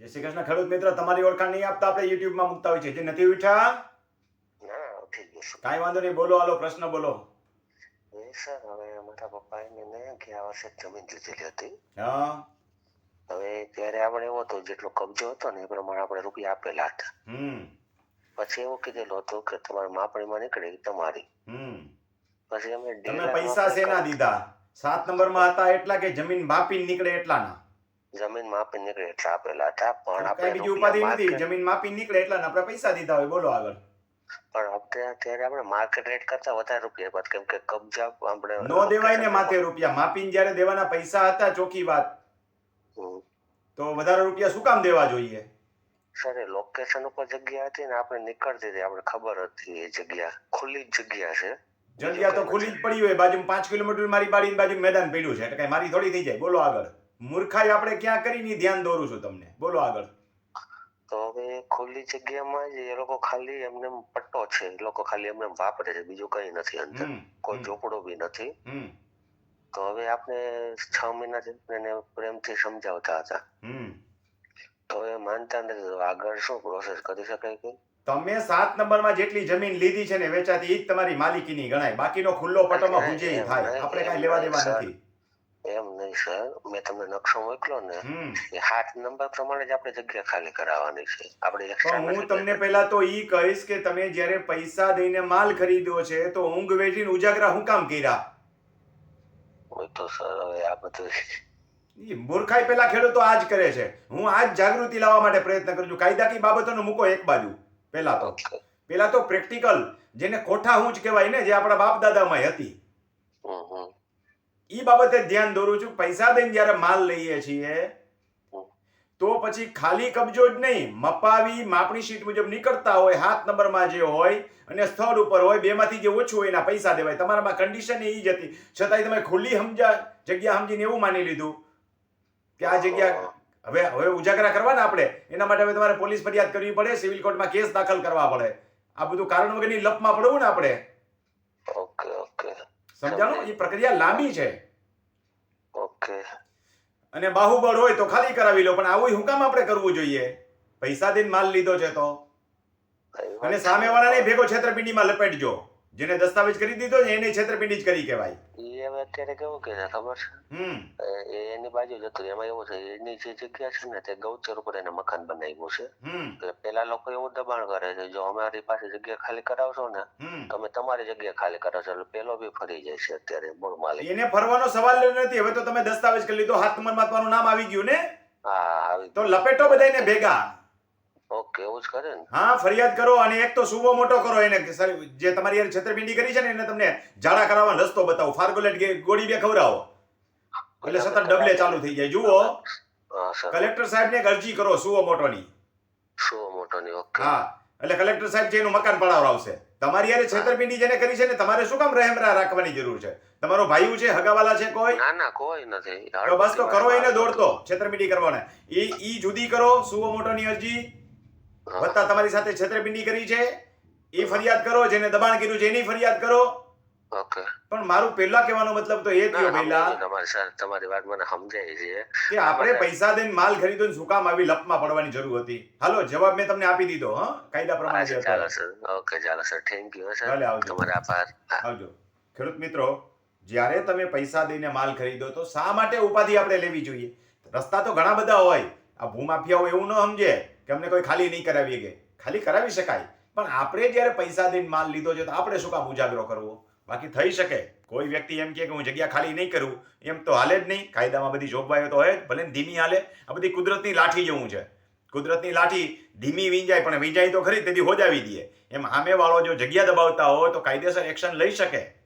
જય શ્રી કૃષ્ણ. ખેડૂત મિત્ર તમારી ઓળખાણ નહીં આપતા આપણે યુટ્યુબમાં મૂકતા હોય છે જે નથી ઉઠા? કાંઈ વાંધો નહીં બોલો હાલો પ્રશ્ન બોલો. સર હવે મારા પપ્પાએ મને ગયા વર્ષે જમીન લીધેલી હતી. હા. હવે ત્યારે આપણે એવો હતો જેટલો કબજો હતો ને એ પ્રમાણે આપણે રૂપિયા આપેલા હતા. પછી એવું કીધેલું હતું કે તમારી માપણીમાં નીકળે તમારી. પછી અમે પૈસા સેના શેના દીધા? સાત નંબરમાં હતા એટલા કે જમીન માપી નીકળે એટલાના? જમીન માપી નીકળે એટલા આપેલા હતા પણ આપણે બીજી ઉપાધિ નથી. જમીન માપી નીકળે એટલા આપણે પૈસા દીધા હોય. બોલો આગળ. પણ આપણે અત્યારે આપણે માર્કેટ રેટ કરતા વધારે રૂપિયા બાદ કેમ કે કબજા આપણે નો દેવાય ને માથે રૂપિયા. માપીને જ્યારે દેવાના પૈસા હતા ચોખ્ખી વાત. તો વધારે રૂપિયા શું કામ દેવા જોઈએ? સર એ લોકેશન ઉપર જગ્યા હતી ને આપણે નીકળતી હતી. આપણે ખબર હતી એ જગ્યા. ખુલ્લી જ જગ્યા છે. જગ્યા તો ખુલ્લી જ પડી હોય. બાજુ પાંચ કિલોમીટર મારી બાડી બાજુ મેદાન પડ્યું છે. એટલે કઈ મારી થોડી થઈ જાય. બોલો આગળ. મૂર્ખાઈ આપણે ક્યાં કરી ની ધ્યાન દોરું છું તમને. બોલો આગળ. તો હવે ખુલ્લી જગ્યામાં જ એ લોકો ખાલી એમને પટ્ટો છે. એ લોકો ખાલી એમને વાપરે છે. બીજું કઈ નથી અંદર. કોઈ ઝોપડો બી નથી. તો હવે આપણે છ મહિનાથી એને પ્રેમથી સમજાવતા હતા. તો એ માનતા નથી. આગળ શું પ્રોસેસ કરી શકાય કે? તમે સાત નંબરમાં જેટલી જમીન લીધી છે ને વેચાતી એ જ તમારી માલિકીની ગણાય. બાકીનો ખુલ્લો પટ્ટો હુંજે થાય. આપણે કાંઈ લેવા દેવા નથી. એમ નહીં સર. મેં તમને નકશો મોકલ્યો ને એ હાથ નંબર પ્રમાણે જ આપણે જગ્યા ખાલી કરાવવાની છે. આપણે હું તમને પહેલા તો ઈ કહીશ કે તમે જ્યારે પૈસા દઈને માલ ખરીદ્યો છે તો ઊંઘ વેઠીને ઉજાગરા હું કામ કર્યા? હોય તો સર હવે આ બધું ઈ મૂર્ખાઈ પેલા ખેડૂતો આજ કરે છે. હું આજ જાગૃતિ લાવવા માટે પ્રયત્ન કરું છું. કાયદાકીય બાબતોનો મૂકો એક બાજુ પેલા તો. પેલા તો પ્રેક્ટિકલ જેને કોઠા હું જ કહેવાય ને જે આપણા બાપ દાદામાં હતી. ઈ બાબતે ધ્યાન દોરું છું પૈસા દઈને જ્યારે માલ લઈએ છીએ તો પછી ખાલી કબજો જ નહીં મપાવી માપણી શીટ મુજબ નીકળતા હોય હાથ નંબરમાં જે હોય અને સ્થળ ઉપર હોય બેમાંથી જે ઓછું હોય એના પૈસા દેવાય. તમારામાં કન્ડિશન એ જ હતી. છતાંય તમે ખુલ્લી સમજા જગ્યા સમજીને એવું માની લીધું કે આ જગ્યા હવે હવે ઉજાગરા કરવાના આપણે? એના માટે હવે તમારે પોલીસ ફરિયાદ કરવી પડે સિવિલ કોર્ટમાં કેસ દાખલ કરવા પડે. આ બધું કારણ વગરની લપમાં પડવું ને આપણે? Okay okay. સમજાણું? એ પ્રક્રિયા લાંબી છે. ઓકે. અને બાહુબળ હોય તો ખાલી કરાવી લો પણ આવું હું કામ આપણે કરવું જોઈએ? પૈસા દઈને માલ લીધો છે તો? અને સામેવાળાને ભેગો છેતરપિંડીમાં લપેટજો. જેને દસ્તાવેજ કરી દીધો ને એને છેતરપિંડી જ કરી કહેવાય. એ હવે અત્યારે કેવું કે ખબર છે? હમ. એની બાજુ જતું એમાં એવું છે એની જે જગ્યા છે ને તે ગૌચર ઉપર એને મકાન બનાવ્યું છે. એટલે પેલા લોકો એવું દબાણ કરે છે જો અમારી પાસે જગ્યા ખાલી કરાવશો ને તમે તમારી જગ્યા ખાલી કરાવશો એટલે પેલો બી ફરી જાય છે અત્યારે મૂળ માલિક. એને ફરવાનો સવાલ જ નથી હવે તો તમે દસ્તાવેજ કરી લીધો હાથ મન તમારું નામ આવી ગયું ને? હા આવી તો લપેટો બધાને ભેગા. ઓકે એવું જ કરે ને? હા ફરિયાદ કરો અને એક તો સુવો મોટો કરો એને. જે તમારી યાર છેતરપિંડી કરી છે ને એને તમને ઝાડા કરાવવાનો રસ્તો બતાવો. ફાર્ગોલેટ ગોળી બે ખવડાવો. એટલે સતત ડબલે ચાલુ થઈ જાય. જુઓ. હા કલેક્ટર સાહેબ ને અરજી કરો સુવો મોટોની. સુવો મોટો ની ઓકે. હા એટલે કલેક્ટર સાહેબ જે એનું મકાન પડાવડાવશે તમારી યારે છેતરપિંડી જેને કરી છે ને તમારે શું કામ રહેમરા રાખવાની જરૂર છે? તમારો ભાઈઓ છે હગાવાલા છે કોઈ? ના ના કોઈ નથી. તો બસ તો કરો એને દોડતો છેતરપિંડી કરવાને. ઈ ઈ જુદી કરો સુવો મોટોની અરજી. હા. વત્તા તમારી સાથે છેતરપિંડી કરી છે એ ફરિયાદ કરો જેને દબાણ કર્યું છે એની ફરિયાદ કરો. ઓકે. પણ મારું પહેલા કહેવાનો મતલબ તો એ થયો પહેલા તમારી સાથે તમારી વાત મને સમજાય છે. કે આપણે પૈસા દઈને માલ ખરીદો ને શું કામ આવી લપમાં પડવાની જરૂર હતી. હાલો જવાબ મેં તમને આપી દીધો હા? કાયદા પ્રમાણે ચાલો સર. ઓકે ચાલો સર. Thank you sir. ભલે, આવજો. તમારો આભાર. આવજો. ખેડૂત મિત્રો જ્યારે તમે પૈસા દઈને માલ ખરીદો તો શા માટે ઉપાધિ આપણે લેવી જોઈએ? રસ્તા તો ઘણા બધા હોય. આ ભૂમાફિયાઓ એવું ન સમજે. કે અમને કોઈ ખાલી નહીં કરાવી કે? ખાલી કરાવી શકાય. પણ આપણે જ્યારે પૈસા દઈને માલ લીધો છે તો આપણે શું કામ ઉજાગરો કરવો? બાકી થઈ શકે. કોઈ વ્યક્તિ એમ કે હું જગ્યા ખાલી નહીં કરું. એમ તો હાલે જ નહીં. કાયદામાં બધી જોગવાઈઓ તો હોય ભલે ધીમી હાલે. આ બધી કુદરતની લાઠી જેવું છે. કુદરતની લાઠી ધીમી વીંજાય, પણ વીંજાય તો ખરી, તેથી હોજાવી દે એમ સામેવાળો જો જગ્યા દબાવતા હોય તો કાયદેસર એક્શન લઈ શકે.